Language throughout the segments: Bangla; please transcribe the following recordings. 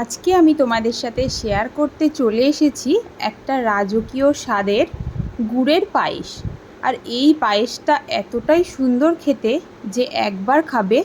আজকে আমি তোমাদের সাথে শেয়ার করতে চলে এসেছি একটা রাজকীয় স্বাদের গুড়ের পায়েস। আর এই পায়েসটা এতটাই সুন্দর খেতে যে একবার খাবে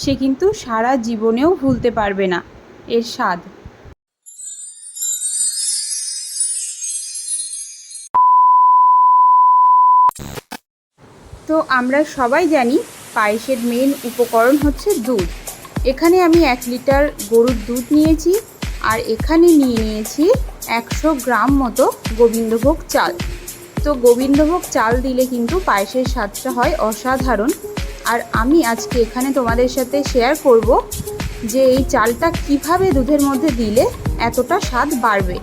সে কিন্তু সারা জীবনেও ভুলতে পারবে না। এর স্বাদ। তো আমরা সবাই জানি পায়েসের মেন উপকরণ হচ্ছে দুধ। এখানে আমি এক লিটার গরুর দুধ নিয়েছি আর এখানে নিয়ে নিয়েছি একশো গ্রাম মতো গোবিন্দভোগ চাল। তো গোবিন্দভোগ চাল দিলে কিন্তু পায়েসের স্বাদটা হয় অসাধারণ। আর আমি আজকে এখানে তোমাদের সাথে শেয়ার করব যে এই চালটা কীভাবে দুধের মধ্যে দিলে এতটা স্বাদ বাড়বে।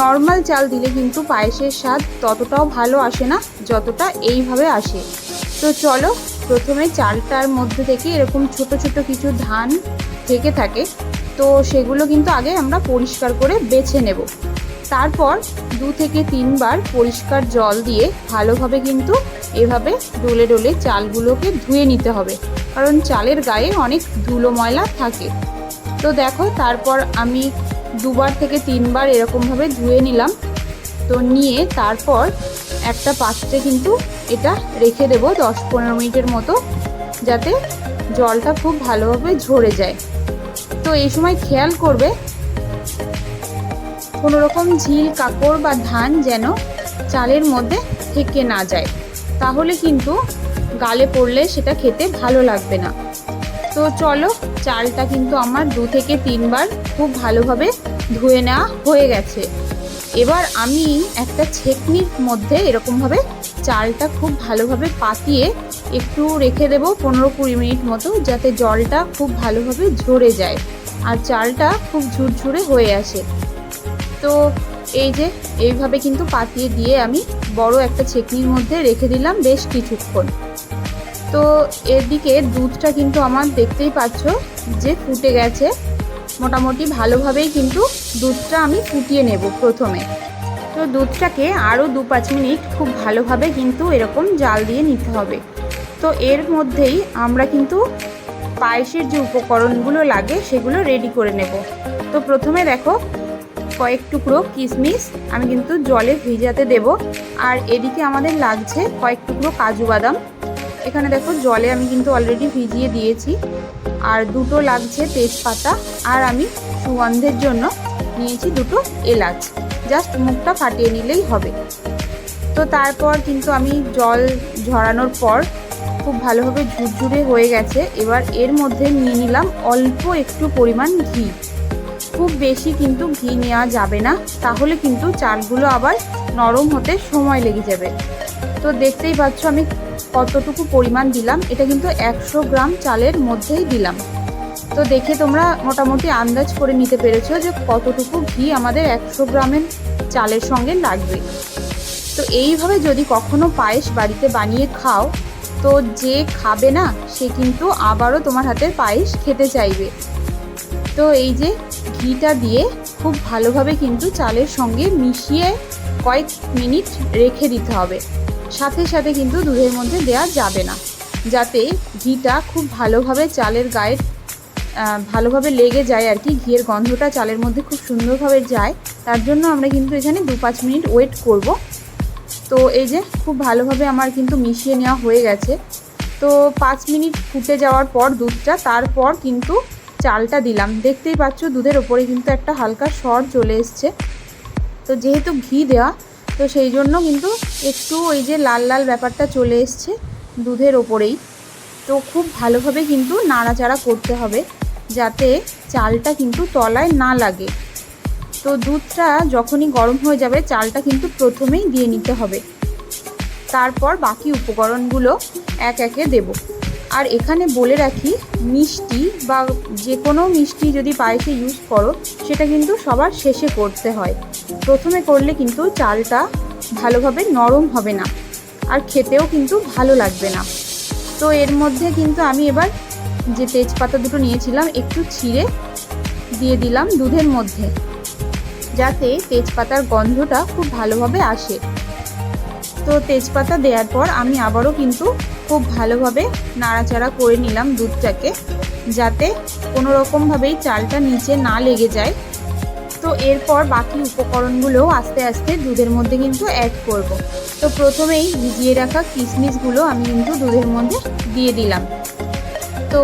নর্মাল চাল দিলে কিন্তু পায়েসের স্বাদ ততটাও ভালো আসে না, যতটা এইভাবে আসে। তো চলো প্রথমে চালটার মধ্যে থেকে এরকম ছোট ছোট কিছু ধান থেকে থাকে। তো সেগুলো কিন্তু আগে আমরা পরিষ্কার করে বেছে নেব। তারপর দু থেকে তিনবার পরিষ্কার জল দিয়ে ভালোভাবে কিন্তু এভাবে ডলে ডলে চালগুলোকে ধুয়ে নিতে হবে। কারণ চালের গায়ে অনেক ধুলো ময়লা থাকে। তো দেখো, তারপর আমি দুবার থেকে তিনবার এরকমভাবে ধুয়ে নিলাম। তো নিয়ে তারপর একটা পাত্রে কিন্তু এটা রেখে দেব দশ পনেরো মিনিটের মতো, যাতে জলটা খুব ভালোভাবে ঝরে যায়। তো এই সময় খেয়াল করবে, কোনো রকম ঝিল কাপড় বা ধান যেন চালের মধ্যে থেকে না যায়। তাহলে কিন্তু গালে পড়লে সেটা খেতে ভালো লাগবে না। তো চলো, চালটা কিন্তু আমার দু থেকে তিনবার খুব ভালোভাবে ধুয়ে নেওয়া হয়ে গেছে। এবার আমি একটা ছেকনির মধ্যে এরকমভাবে চালটা খুব ভালোভাবে পাতিয়ে একটু রেখে দেব পনেরো কুড়ি মিনিট মতো, যাতে জলটা খুব ভালোভাবে ঝরে যায়। আর চালটা খুব ঝুরঝুরে হয়ে আসে। তো এই যে, এইভাবে কিন্তু পাতিয়ে দিয়ে আমি বড় একটা ছেকনির মধ্যে রেখে দিলাম বেশ কিছুক্ষণ। তো এদিকে দুধটা কিন্তু আমার দেখতেই পাচ্ছ যে ফুটে গেছে। মোটামুটি ভালোভাবেই কিন্তু দুধটা আমি ফুটিয়ে নেব প্রথমে। তো দুধটাকে আরও দু পাঁচ মিনিট খুব ভালোভাবে কিন্তু এরকম জাল দিয়ে নিতে হবে। তো এর মধ্যেই আমরা কিন্তু পায়েসের যে উপকরণগুলো লাগে সেগুলো রেডি করে নেব। তো প্রথমে দেখো কয়েক টুকরো কিশমিশ আমি কিন্তু জলে ভিজাতে দেব। আর এদিকে আমাদের লাগছে কয়েক টুকরো কাজু বাদাম। এখানে দেখো জলে আমি কিন্তু অলরেডি ভিজিয়ে দিয়েছি। আর দুটো লাগছে তেজপাতা। আর আমি সুগন্ধের জন্য নিয়েছি দুটো এলাচ। জাস্ট মুখটা ফাটিয়ে নিলেই হবে। তো তারপর কিন্তু আমি জল ঝরানোর পর খুব ভালোভাবে ঝুরঝুরে হয়ে গেছে। এবার এর মধ্যে নিয়ে নিলাম অল্প একটু পরিমাণ ঘি। খুব বেশি কিন্তু ঘি নেওয়া যাবে না, তাহলে কিন্তু চালগুলো আবার নরম হতে সময় লেগে যাবে। তো দেখতেই পাচ্ছ আমি কতটুকু পরিমাণ দিলাম, এটা কিন্তু একশো গ্রাম চালের মধ্যেই দিলাম। তো দেখে তোমরা মোটামুটি আন্দাজ করে নিতে পেরেছ যে কতটুকু ঘি আমাদের একশো গ্রামের চালের সঙ্গে লাগবে। তো এইভাবে যদি কখনো পায়েস বাড়িতে বানিয়ে খাও, তো যে খাবে না, সে কিন্তু আবারও তোমার হাতের পায়েস খেতে চাইবে। তো এই যে ঘিটা দিয়ে খুব ভালোভাবে কিন্তু চালের সঙ্গে মিশিয়ে কয়েক মিনিট রেখে দিতে হবে। সাথে সাথে কিন্তু দুধের মধ্যে দেওয়া যাবে না। যাতে ঘিটা খুব ভালোভাবে চালের গায়ে ভালোভাবে লেগে যায় আর কি। ঘিয়ের গন্ধটা চালের মধ্যে খুব সুন্দরভাবে যায়। তার জন্য আমরা কিন্তু এখানে দু পাঁচ মিনিট ওয়েট করব। তো এই যে খুব ভালোভাবে আমার কিন্তু মিশিয়ে নেওয়া হয়ে গেছে। তো পাঁচ মিনিট ফুটে যাওয়ার পর দুধটা, তারপর কিন্তু চালটা দিলাম। দেখতেই পাচ্ছ দুধের ওপরে কিন্তু একটা হালকা সর চলে এসছে। তো যেহেতু ঘি দেওয়া, তো সেই জন্য কিন্তু একটু ওই যে লাল লাল ব্যাপারটা চলে এসছে দুধের ওপরেই। তো খুব ভালোভাবে কিন্তু নাড়াচাড়া করতে হবে যাতে চালটা কিন্তু তলায় না লাগে। তো দুধটা যখনই গরম হয়ে যাবে, চালটা কিন্তু প্রথমেই দিয়ে নিতে হবে। তারপর বাকি উপকরণগুলো এক একে দেব। আর এখানে বলে রাখি, মিষ্টি বা যে কোনো মিষ্টি যদি পায়েসে ইউজ করো, সেটা কিন্তু সবার শেষে করতে হয়। প্রথমে করলে কিন্তু চালটা ভালোভাবে নরম হবে না, আর খেতেও কিন্তু ভালো লাগবে না। তো এর মধ্যে কিন্তু আমি এবার যে তেজপাতা দুটো নিয়েছিলাম, একটু ছিঁড়ে দিয়ে দিলাম দুধের মধ্যে, যাতে তেজপাতার গন্ধটা খুব ভালোভাবে আসে। তো তেজপাতা দেওয়ার পর আমি আবারও কিন্তু খুব ভালোভাবে নাড়াচাড়া করে নিলাম দুধটাকে, যাতে কোনো রকমভাবেই চালটা নিচে না লেগে যায়। তো এরপর বাকি উপকরণগুলো আস্তে আস্তে দুধের মধ্যে কিন্তু অ্যাড করব। তো প্রথমেই ভিজিয়ে রাখা কিশমিশগুলো আমি কিন্তু দুধের মধ্যে দিয়ে দিলাম। তো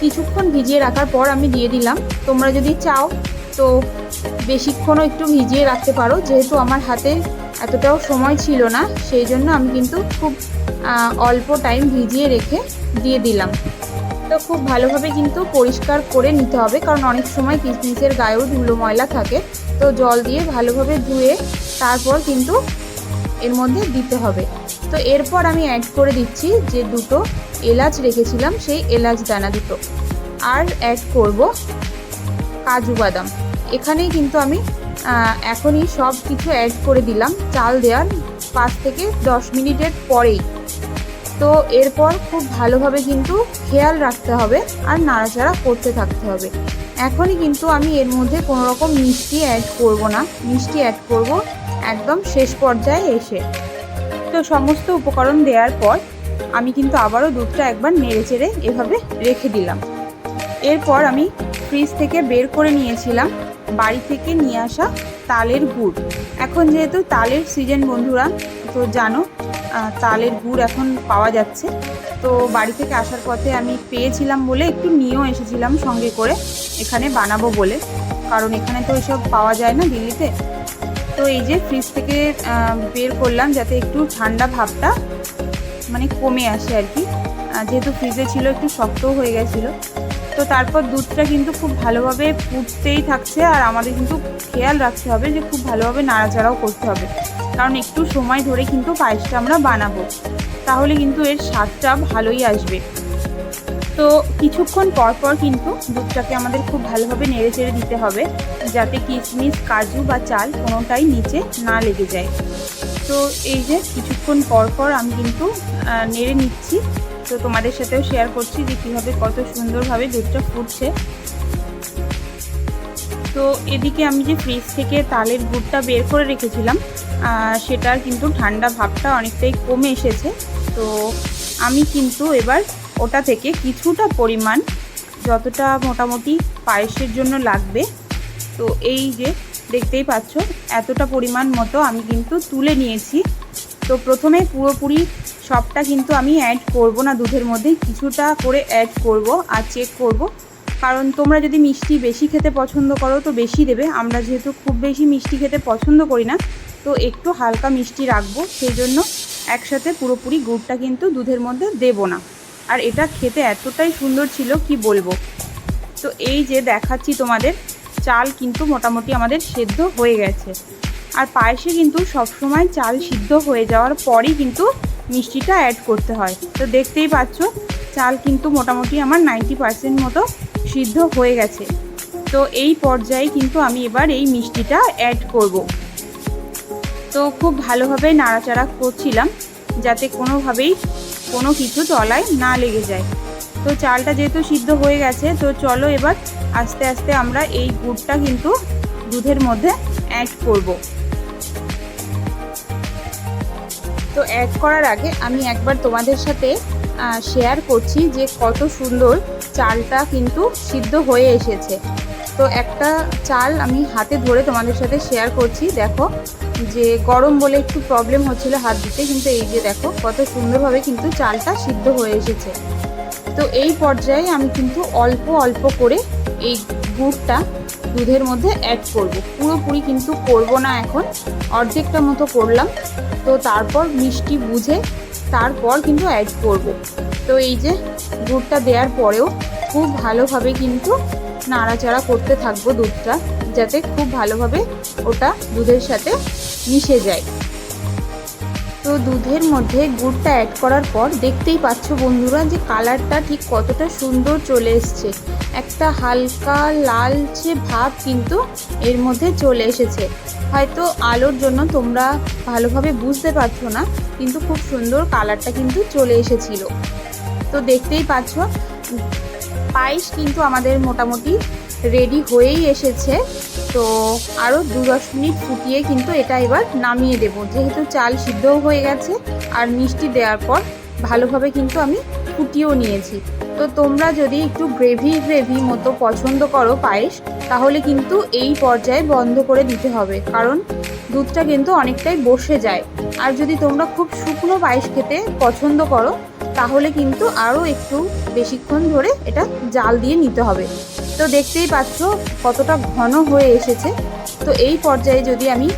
কিছুক্ষণ ভিজিয়ে রাখার পর আমি দিয়ে দিলাম। তোমরা যদি চাও, তো বেশিক্ষণও একটু ভিজিয়ে রাখতে পারো। যেহেতু আমার হাতে এতটাও সময় ছিল না, সেই জন্য আমি কিন্তু খুব অল্প টাইম ভিজিয়ে রেখে দিয়ে দিলাম। তো খুব ভালোভাবে কিন্তু পরিষ্কার করে নিতে হবে, কারণ অনেক সময় কিশমিশের গায়েও ধুলো ময়লা থাকে। তো জল দিয়ে ভালোভাবে ধুয়ে তারপর কিন্তু এর মধ্যে দিতে হবে। তো এরপর আমি অ্যাড করে দিচ্ছি যে দুটো এলাচ রেখেছিলাম, সেই এলাচ দানা দুটো। আর অ্যাড করব কাজু বাদাম। এখানেই কিন্তু আমি এখনই সব কিছু অ্যাড করে দিলাম। চাল দেওয়ার পাঁচ থেকে দশ মিনিটের পরেই। তো এরপর খুব ভালোভাবে কিন্তু খেয়াল রাখতে হবে আর নাড়াচাড়া করতে থাকতে হবে। এখনই কিন্তু আমি এর মধ্যে কোনো রকম মিষ্টি অ্যাড করব না। মিষ্টি অ্যাড করব একদম শেষ পর্যায়ে এসে। তো সমস্ত উপকরণ দেওয়ার পর আমি কিন্তু আবারও দুধটা একবার নেড়ে চেড়ে এভাবে রেখে দিলাম। এরপর আমি ফ্রিজ থেকে বের করে নিয়েছিলাম। বাড়ি থেকে নিয়ে আসা তালের গুড়। এখন যেহেতু তালের সিজন বন্ধুরা, তো জানো তালের গুড় এখন পাওয়া যাচ্ছে। তো বাড়ি থেকে আসার পথে আমি পেয়েছিলাম বলে একটু নিয়েও এসেছিলাম সঙ্গে করে। এখানে বানাবো বলে। কারণ এখানে তো এসব পাওয়া যায় না দিল্লিতে। তো এই যে ফ্রিজ থেকে বের করলাম যাতে একটু ঠান্ডা ভাবটা মানে কমে আসে আর কি। যেহেতু ফ্রিজে ছিল, একটু শক্তও হয়ে গেছিল। তো তারপর দুধটা কিন্তু খুব ভালোভাবে ফুটতেই থাকছে। আর আমাদের কিন্তু খেয়াল রাখতে হবে যে খুব ভালোভাবে নাড়াচাড়াও করতে হবে। কারণ একটু সময় ধরে কিন্তু পায়েসটা আমরা বানাবো। তাহলে কিন্তু এর স্বাদটা ভালোই আসবে। তো কিছুক্ষণ পর পর কিন্তু দুধটাকে আমাদের খুব ভালোভাবে নেড়ে চেড়ে দিতে হবে, যাতে কিশমিশ কাজু বা চাল কোনোটাই নিচে না লেগে যায়। তো এই যে কিছুক্ষণ পর পর আমি কিন্তু নেড়ে নিচ্ছি। তো তোমাদের সাথেও শেয়ার করছি যে কীভাবে কত সুন্দরভাবে দুধটা ফুটছে। তো এদিকে আমি যে ফ্রিজ থেকে তালের গুড়টা বের করে রেখেছিলাম সেটার কিন্তু ঠান্ডা ভাবটা অনেকটাই কমে এসেছে। তো আমি কিন্তু এবার ওটা থেকে কিছুটা পরিমাণ যতটা মোটামুটি পায়েসের জন্য লাগবে, তো এই যে দেখতেই পাচ্ছ, এতটা পরিমাণ মতো আমি কিন্তু তুলে নিয়েছি। তো প্রথমে পুরোপুরি সবটা কিন্তু আমি অ্যাড করব না, দুধের মধ্যে কিছুটা করে অ্যাড করব আর চেক করব। কারণ তোমরা যদি মিষ্টি বেশি খেতে পছন্দ করো তো বেশি দেবে, আমরা যেহেতু খুব বেশি মিষ্টি খেতে পছন্দ করি না তো একটু হালকা মিষ্টি রাখব, সেই জন্য একসাথে পুরোপুরি গুড়টা কিন্তু দুধের মধ্যে দেব না। আর এটা খেতে এতটাই সুন্দর ছিল, কি বলব? তো এই যে দেখাচ্ছি তোমাদের, চাল কিন্তু মোটামুটি আমাদের সেদ্ধ হয়ে গেছে। আর পায়েসে কিন্তু সবসময় চাল সিদ্ধ হয়ে যাওয়ার পরই কিন্তু মিষ্টিটা অ্যাড করতে হয়। তো দেখতেই পাচ্ছ, চাল কিন্তু মোটামুটি আমার নাইনটি পারসেন্ট মতো সিদ্ধ হয়ে গেছে। তো এই পর্যায়ে কিন্তু আমি এবার এই মিষ্টিটা অ্যাড করব। তো খুব ভালোভাবে নাড়াচাড়া করছিলাম যাতে কোনোভাবেই কোনো কিছু তলায় না লেগে যায়। তো চালটা যেহেতু সিদ্ধ হয়ে গেছে, তো চলো এবার আস্তে আস্তে আমরা এই গুড়টা কিন্তু দুধের মধ্যে অ্যাড করব। তো অ্যাড করার আগে আমি একবার তোমাদের সাথে শেয়ার করছি যে কত সুন্দর চালটা কিন্তু সিদ্ধ হয়ে এসেছে। তো একটা চাল আমি হাতে ধরে তোমাদের সাথে শেয়ার করছি। দেখো যে গরম বলে একটু প্রবলেম হচ্ছিল হাত দিতে, কিন্তু এই যে দেখো কত সুন্দরভাবে কিন্তু চালটা সিদ্ধ হয়ে এসেছে। তো এই পর্যায়ে আমি কিন্তু অল্প অল্প করে এই গুড়টা দুধের মধ্যে অ্যাড করব। পুরোপুরি কিন্তু করব না এখন, অর্ধেকটা মতো করলাম। তো তারপর মিষ্টি বুঝে তারপর কিন্তু অ্যাড করব। তো এই যে গুড়টা দেওয়ার পরেও খুব ভালোভাবে কিন্তু নাড়াচাড়া করতে থাকব দুধটা, যাতে খুব ভালোভাবে ওটা দুধের সাথে মিশে যায়। তো দুধের মধ্যে গুড়টা অ্যাড করার পর দেখতেই পাচ্ছ বন্ধুরা যে কালারটা ঠিক কতটা সুন্দর চলে এসছে। একটা হালকা লালচে ভাব কিন্তু এর মধ্যে চলে এসেছে। হয়তো আলোর জন্য তোমরা ভালোভাবে বুঝতে পারছ না, কিন্তু খুব সুন্দর কালারটা কিন্তু চলে এসেছিল। তো দেখতেই পাচ্ছ পায়েস কিন্তু আমাদের মোটামুটি রেডি হয়েই এসেছে। তো আরও দু দশ মিনিট ফুটিয়ে কিন্তু এটা এবার নামিয়ে দেব। যেহেতু চাল সিদ্ধও হয়ে গেছে আর মিষ্টি দেওয়ার পর ভালোভাবে কিন্তু আমি ফুটিয়েও নিয়েছি। তো তোমরা যদি একটু গ্রেভি গ্রেভি মতো পছন্দ করো পায়েস, তাহলে কিন্তু এই পর্যায়ে বন্ধ করে দিতে হবে। কারণ দুধটা কিন্তু অনেকটাই বসে যায়। আর যদি তোমরা খুব শুকনো পায়েস খেতে পছন্দ করো তাহলে কিন্তু আরও একটু বেশিক্ষণ ধরে এটা জাল দিয়ে নিতে হবে। তো দেখতেই পাচ্ছ কতটা ঘন হয়ে এসেছে। তো এই পর্যায়ে যদি আমি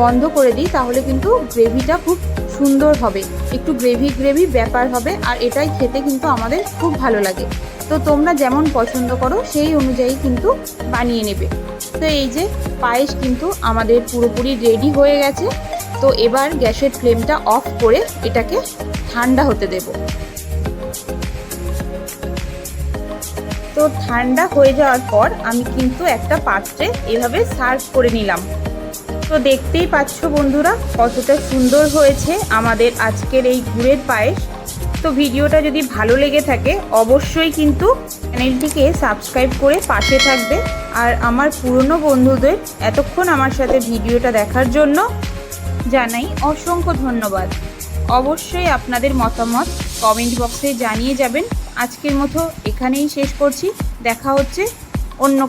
বন্ধ করে দিই, তাহলে কিন্তু গ্রেভিটা খুব সুন্দর হবে। একটু গ্রেভি গ্রেভি ব্যাপার হবে আর এটাই খেতে কিন্তু আমাদের খুব ভালো লাগে। তো তোমরা যেমন পছন্দ করো, সেই অনুযায়ী কিন্তু বানিয়ে নেবে। তো এই যে পায়েস কিন্তু আমাদের পুরোপুরি রেডি হয়ে গেছে। তো এবার গ্যাসের ফ্লেমটা অফ করে এটাকে ঠান্ডা হতে দেব। তো ঠান্ডা হয়ে যাওয়ার পর আমি কিন্তু একটা পাত্রে এভাবে সার্ভ করে নিলাম। তো দেখতেই পাচ্ছ বন্ধুরা, কতটা সুন্দর হয়েছে আমাদের আজকের এই গুড়ের পায়েস। তো ভিডিওটা যদি ভালো লেগে থাকে, অবশ্যই কিন্তু চ্যানেলটিকে সাবস্ক্রাইব করে পাশে থাকবে। আর আমার পুরনো বন্ধুদের এতক্ষণ আমার সাথে ভিডিওটা দেখার জন্য জানাই অসংখ্য ধন্যবাদ। অবশ্যই আপনাদের মতামত কমেন্ট বক্সে জানিয়ে যাবেন। আজকের মতো এখানেই শেষ করছি। দেখা হচ্ছে অন্য